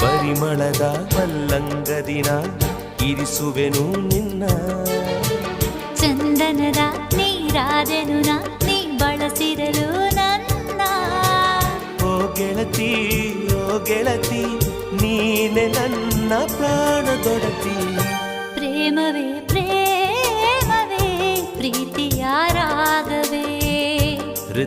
ಪರಿಮಳದ ಮಲ್ಲಂಗದಿನ ಇರಿಸುವೆನು ನಿನ್ನ. ಚಂದನದ ನೀರಾದೆನು ನಾ ಬಳಸಿರಲು ನನ್ನ. ಓ ಗೆಳತಿ ಓ ಗೆಳತಿ ನೀನೆ ನನ್ನ ಪ್ರಾಣದೊಡತಿ ಪ್ರೇಮವೇ